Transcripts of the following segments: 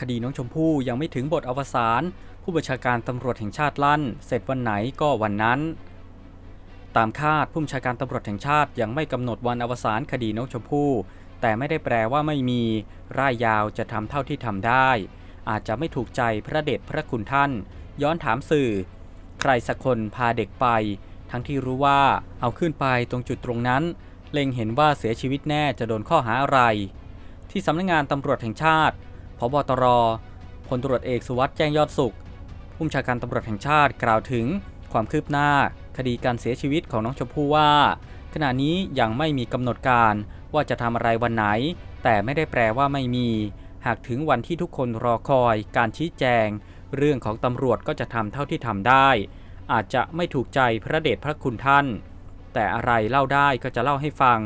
คดีน้องชมพู่ยังไม่ถึงบทอวสานผู้บัญชาการตำรวจแห่งชาติลั่น เสร็จวันไหนก็วันนั้น ตามคาดผู้บัญชาการตำรวจแห่งชาติยังไม่กำหนดวันอวสานคดีน้องชมพู่แต่ไม่ได้แปลว่าไม่มีร่ายยาวจะทำเท่าที่ทำได้ อาจจะไม่ถูกใจพระเดชพระคุณท่าน ย้อนถามสื่อ ใครสักคนพาเด็กไป ทั้งที่รู้ว่าเอาขึ้นไปตรงจุดตรงนั้น เล็งเห็นว่าเสียชีวิตแน่จะโดนข้อหาอะไร ที่สำนักงานตำรวจแห่งชาติ พบตรพลตรวจเอกสุวัสด์แจ้งยอดสุข ผู้บัญชาการตำรวจแห่งชาติกล่าวถึงความคืบหน้า คดีการเสียชีวิตของน้องชมพู่ว่า ขณะนี้ยังไม่มีกำหนดการว่าจะทำอะไรวันไหน แต่ไม่ได้แปลว่าไม่มี หากถึงวันที่ทุกคนรอคอย การชี้แจง เรื่องของตำรวจก็จะทำเท่าที่ทำได้ อาจจะไม่ถูกใจพระเดชพระคุณท่าน แต่อะไรเล่าได้ก็จะเล่าให้ฟัง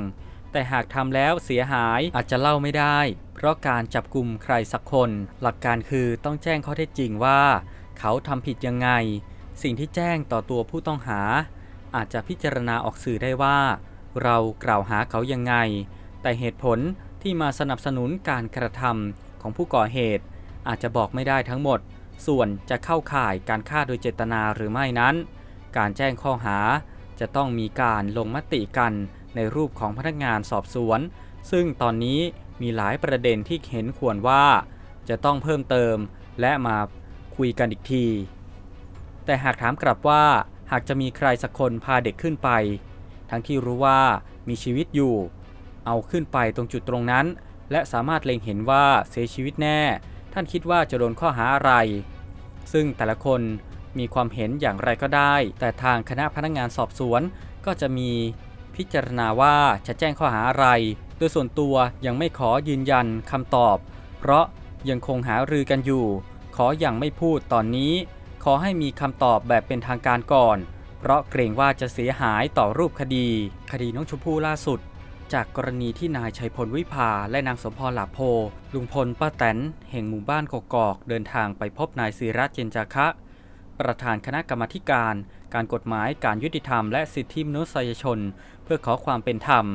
แต่หากทำแล้วเสียหายอาจจะเล่าไม่ได้ เพราะการจับกลุ่มใครสักคน หลักการคือต้องแจ้งข้อเท็จจริงว่า เขาทำผิดยังไง สิ่งที่แจ้งต่อตัวผู้ต้องหา อาจจะพิจารณาออกสื่อได้ว่า เรากล่าวหาเขายังไง แต่เหตุผลที่มาสนับสนุนการกระทำของผู้ก่อเหตุ อาจจะบอกไม่ได้ทั้งหมด ส่วนจะเข้าข่ายการฆ่าโดยเจตนาหรือไม่นั้น การแจ้งข้อหาจะต้องมีการลงมติกัน ในรูปของพนักงานสอบสวน ซึ่งตอนนี้มีหลายประเด็นที่เห็นควรว่าจะต้องเพิ่มเติมและมาคุยกันอีกที แต่หากถามกลับว่าหากจะมีใครสักคนพาเด็กขึ้นไป ทั้งที่รู้ว่ามีชีวิตอยู่ เอาขึ้นไปตรงจุดตรงนั้น และสามารถเล็งเห็นว่าเสียชีวิตแน่ ท่านคิดว่าจะโดนข้อหาอะไร ซึ่งแต่ละคนมีความเห็นอย่างไรก็ได้ แต่ทางคณะพนักงานสอบสวนก็จะมี พิจารณาว่าจะแจ้งข้อหาอะไร โดยส่วนตัวยังไม่ขอยืนยันคำตอบ เพราะยังคงหารือกันอยู่ ขออย่างไม่พูดตอนนี้ ขอให้มีคำตอบแบบเป็นทางการก่อน เพราะเกรงว่าจะเสียหายต่อรูปคดี คดีน้องชมพู่ล่าสุด จากกรณีที่นายชัยพลวิภาและนางสมพรหลาโพ ลุงพลป้าแตนแห่งหมู่บ้านกกอก เดินทางไปพบนายศิระเจนจาคะ ประธานคณะกรรมการ การกฎหมายการยุติธรรมและสิทธิมนุษยชน พื่อขอความเป็นธรรม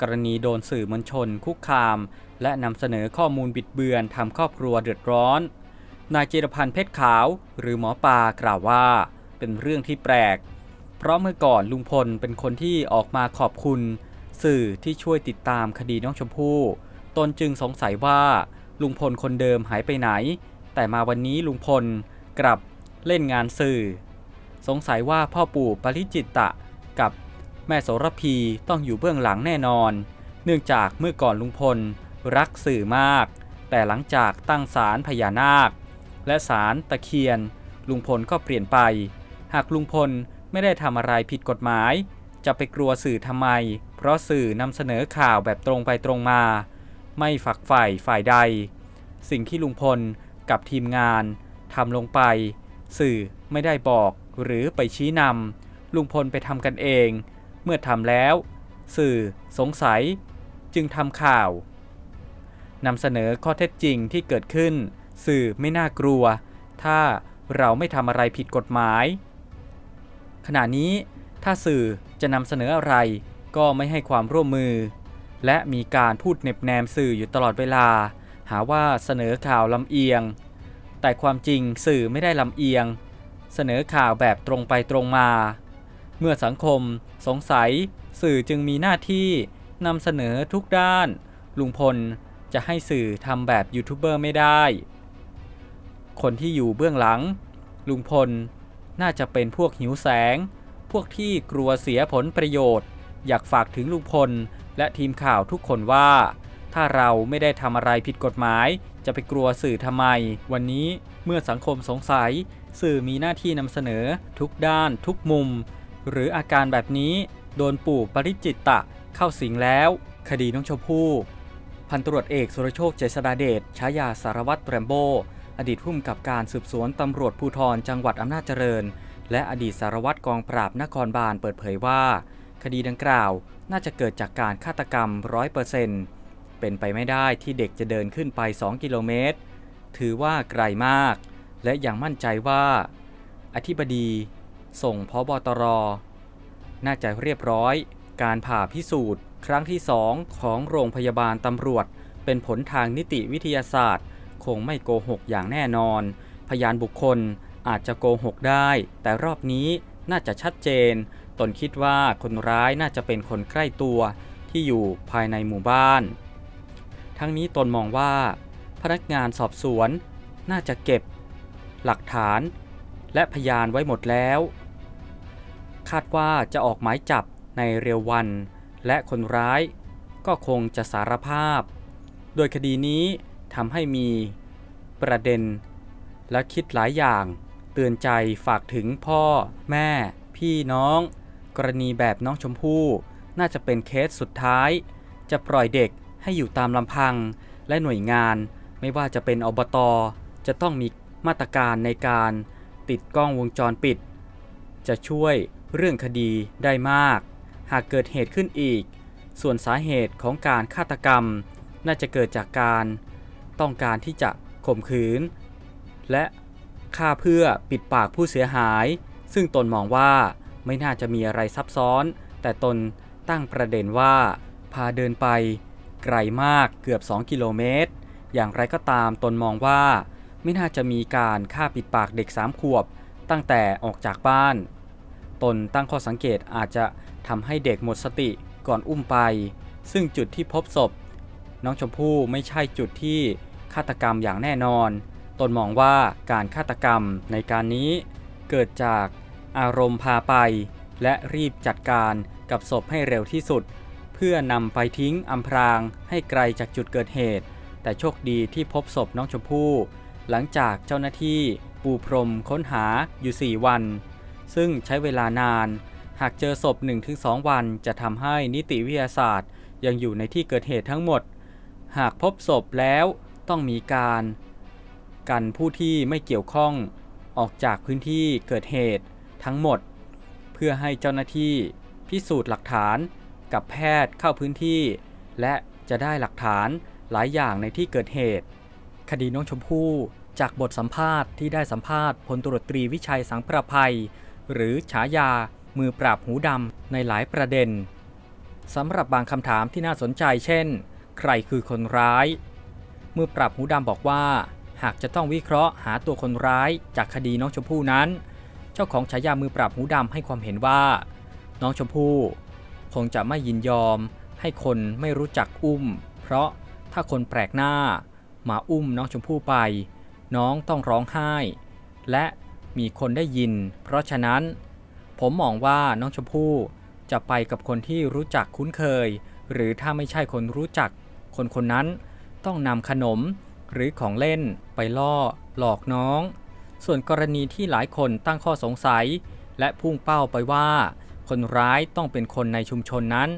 กรณีโดนสื่อมวลชน คุกคาม และนำเสนอข้อมูลบิดเบือนทำครอบครัวเดือดร้อน นายเจรพันธ์เพชรขาว หรือหมอปลากล่าวว่า เป็นเรื่องที่แปลก เพราะเมื่อก่อนลุงพลเป็นคนที่ออกมาขอบคุณ สื่อที่ช่วยติดตามคดีน้องชมพู่ตนจึงสงสัยว่าลุงพลคนเดิมหายไปไหน แต่มาวันนี้ลุงพลกลับเล่นงานสื่อ สงสัยว่าพ่อปู่ปริจิตตะกับ แม่โสระพีต้องอยู่เบื้องหลังแน่นอน เนื่องจากเมื่อก่อนลุงพล รักสื่อมาก แต่หลังจากตั้งศาลพญานาค และศาลตะเคียน ลุงพลก็เปลี่ยนไป หากลุงพลไม่ได้ทำอะไรผิดกฎหมาย จะไปกลัวสื่อทำไม เพราะสื่อนำเสนอข่าวแบบตรงไปตรงมา ไม่ฝักใฝ่ฝ่ายใด สิ่งที่ลุงพลกับทีมงานทำลงไป สื่อไม่ได้บอกหรือไปชี้นำลุงพลไปทำกันเอง เมื่อทำแล้ว สื่อ สงสัย จึงทำข่าวนำเสนอข้อเท็จจริงที่เกิดขึ้น สื่อไม่น่ากลัว ถ้าเราไม่ทำอะไรผิดกฎหมาย ขณะนี้ถ้าสื่อจะนำเสนออะไรก็ไม่ให้ความร่วมมือ และมีการพูดเน็บแนมสื่ออยู่ตลอดเวลา หาว่าเสนอข่าวลำเอียง แต่ความจริงสื่อไม่ได้ลำเอียง เสนอข่าวแบบตรงไปตรงมา เมื่อสังคมสงสัย สื่อจึงมีหน้าที่นำเสนอทุกด้าน ลุงพลจะให้สื่อทำแบบยูทูบเบอร์ไม่ได้ คนที่อยู่เบื้องหลัง ลุงพลน่าจะเป็นพวกหิวแสง พวกที่กลัวเสียผลประโยชน์ อยากฝากถึงลุงพลและทีมข่าวทุกคนว่า ถ้าเราไม่ได้ทำอะไรผิดกฎหมาย จะไปกลัวสื่อทำไม วันนี้เมื่อสังคมสงสัย สื่อมีหน้าที่นำเสนอทุกด้านทุกมุม หรืออาการแบบนี้โดนปู่ปริจิตตะเข้าสิงแล้ว คดีน้องชมพู่ พันตรวจเอกสุรโชคเจษฎาเดชฉายาสารวัตรแรมโบ อดีตผู้กำกับการสืบสวนตำรวจภูธรจังหวัดอำนาจเจริญ และอดีตสารวัตรกองปราบนครบาลเปิดเผยว่า คดีดังกล่าวน่าจะเกิดจากการฆาตกรรมร้อยเปอร์เซ็นต์เป็นไปไม่ได้ที่เด็กจะเดินขึ้นไป 2 กิโลเมตร ถือว่าไกลมาก และยังมั่นใจว่า อธิบดี ส่งพบตร น่าจะเรียบร้อย การผ่าพิสูจน์ ครั้งที่2ของโรงพยาบาลตำรวจ เป็นผลทางนิติวิทยาศาสตร์ คงไม่โกหกอย่างแน่นอน พยานบุคคลอาจจะโกหกได้ แต่รอบนี้น่าจะชัดเจน ตนคิดว่าคนร้ายน่าจะเป็นคนใกล้ตัวที่อยู่ภายในหมู่บ้าน ทั้งนี้ตนมองว่า พนักงานสอบสวน น่าจะเก็บ หลักฐาน และพยานไว้หมดแล้ว คาดว่าจะออกหมายจับในเร็ววัน และคนร้ายก็คงจะสารภาพ โดยคดีนี้ทำให้มีประเด็น และคิดหลายอย่าง เตือนใจฝากถึงพ่อ แม่ พี่น้อง กรณีแบบน้องชมพู่น่าจะเป็นเคสสุดท้าย จะปล่อยเด็กให้อยู่ตามลำพังและหน่วยงาน ไม่ว่าจะเป็นอบต จะต้องมีมาตรการในการติดกล้องวงจรปิด จะช่วย เรื่องคดีได้มาก หากเกิดเหตุขึ้นอีก ส่วนสาเหตุของการฆาตกรรม น่าจะเกิดจากการ ต้องการที่จะข่มขืน และฆ่าเพื่อปิดปากผู้เสียหาย ซึ่งตนมองว่าไม่น่าจะมีอะไรซับซ้อน แต่ตนตั้งประเด็นว่า พาเดินไป ไกลมากเกือบ 2 กิโลเมตร อย่างไรก็ตามตนมองว่า ไม่น่าจะมีการฆ่าปิดปากเด็กสามขวบ ตั้งแต่ออกจากบ้าน ตนตั้งข้อสังเกตอาจจะทำให้เด็กหมดสติก่อนอุ้มไป ซึ่งจุดที่พบศพ น้องชมพู่ไม่ใช่จุดที่ฆาตกรรมอย่างแน่นอน ตนมองว่าการฆาตกรรมในการนี้เกิดจากอารมณ์พาไป และรีบจัดการกับศพให้เร็วที่สุด เพื่อนำไปทิ้งอำพรางให้ไกลจากจุดเกิดเหตุ แต่โชคดีที่พบศพน้องชมพู่ หลังจากเจ้าหน้าที่ปูพรมค้นหาอยู่ 4 วัน ซึ่งใช้เวลานาน หากเจอศพ 1-2 วันจะทำให้นิติวิทยาศาสตร์ ยังอยู่ในที่เกิดเหตุทั้งหมด หากพบศพแล้วต้องมีการ กันผู้ที่ไม่เกี่ยวข้องออกจากพื้นที่เกิดเหตุทั้งหมด เพื่อให้เจ้าหน้าที่พิสูจน์หลักฐานกับแพทย์เข้าพื้นที่ และจะได้หลักฐานหลายอย่างในที่เกิดเหตุ คดีน้องชมพู่จากบทสัมภาษณ์ที่ได้สัมภาษณ์พลตรวจตรีวิชัยสังประภัย หรือฉายา มือปราบหูดำในหลายประเด็นสำหรับบางคำถามที่น่าสนใจเช่น ใครคือคนร้าย มือปราบหูดำบอกว่า หากจะต้องวิเคราะห์หาตัวคนร้ายจากคดีน้องชมพู่นั้น เจ้าของฉายามือปราบหูดำให้ความเห็นว่า น้องชมพู่คงจะไม่ยินยอม ให้คนไม่รู้จักอุ้ม เพราะถ้าคนแปลกหน้า มาอุ้มน้องชมพู่ไป น้องต้องร้องไห้ และ มีคนได้ยิน เพราะฉะนั้น ผมมองว่าน้องชมพู่จะไปกับคนที่รู้จักคุ้นเคย หรือถ้าไม่ใช่คนรู้จัก คนคนนั้นต้องนำขนมหรือของเล่นไปล่อหลอกน้อง ส่วนกรณีที่หลายคนตั้งข้อสงสัย และพุ่งเป้าไปว่า คนร้ายต้องเป็นคนในชุมชนนั้น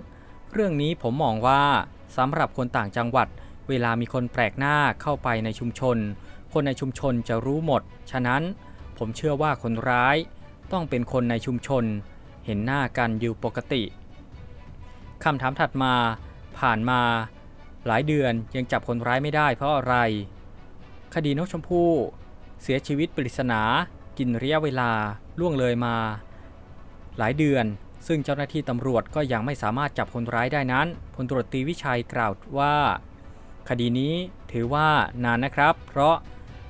เรื่องนี้ผมมองว่าสำหรับคนต่างจังหวัด เวลามีคนแปลกหน้าเข้าไปในชุมชน คนในชุมชนจะรู้หมด ฉะนั้น ผมเชื่อว่าคนร้ายต้องเป็นคนในชุมชน เห็นหน้ากันอยู่ปกติคำถามถัดมาผ่านมา หลายเดือนยังจับคนร้ายไม่ได้เพราะอะไร คดีนกชมพู่ เสียชีวิตปริศนา กินระยะเวลาล่วงเลยมา หลายเดือน ซึ่งเจ้าหน้าที่ตำรวจก็ยังไม่สามารถจับคนร้ายได้นั้นพลตรวจตีวิชัยกล่าวว่า คดีนี้ถือว่านานนะครับ เพราะ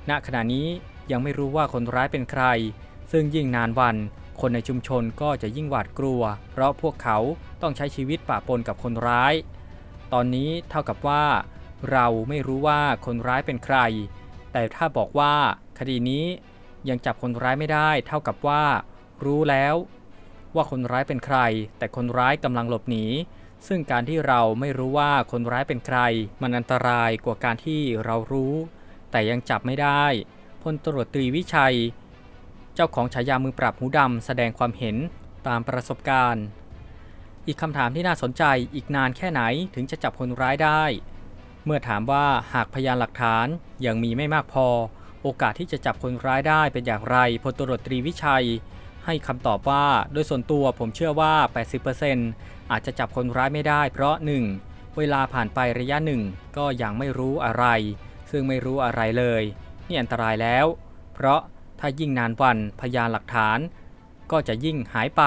ณขณะนี้ ยังไม่รู้ว่าคนร้ายเป็นใคร ซึ่งยิ่งนานวัน คนในชุมชนก็จะยิ่งหวาดกลัว เพราะพวกเขาต้องใช้ชีวิตปะปนกับคนร้าย ตอนนี้เท่ากับว่า เราไม่รู้ว่าคนร้ายเป็นใคร แต่ถ้าบอกว่า คดีนี้ยังจับคนร้ายไม่ได้ เท่ากับว่า รู้แล้ว ว่าคนร้ายเป็นใคร แต่คนร้ายกำลังหลบหนีซึ่งการที่เราไม่รู้ว่าคนร้ายเป็นใคร มันอันตรายกว่าการที่เรารู้ แต่ยังจับไม่ได้ พลตรวจตรีวิชัย เจ้าของฉายามือปราบหูดำแสดงความเห็นตามประสบการณ์ อีกคำถามที่น่าสนใจอีกนานแค่ไหนถึงจะจับคนร้ายได้ เมื่อถามว่าหากพยานหลักฐานยังมีไม่มากพอ โอกาสที่จะจับคนร้ายได้เป็นอย่างไรพลตรวจตรีวิชัย ให้คำตอบว่าโดยส่วนตัวผมเชื่อว่า 80%อาจจะจับคนร้ายไม่ได้ เพราะ 1. เวลาผ่านไประยะหนึ่งก็ยังไม่รู้อะไร ซึ่งไม่รู้อะไรเลย นี่อันตรายแล้ว เพราะถ้ายิ่งนานวันพยานหลักฐานก็จะยิ่งหายไป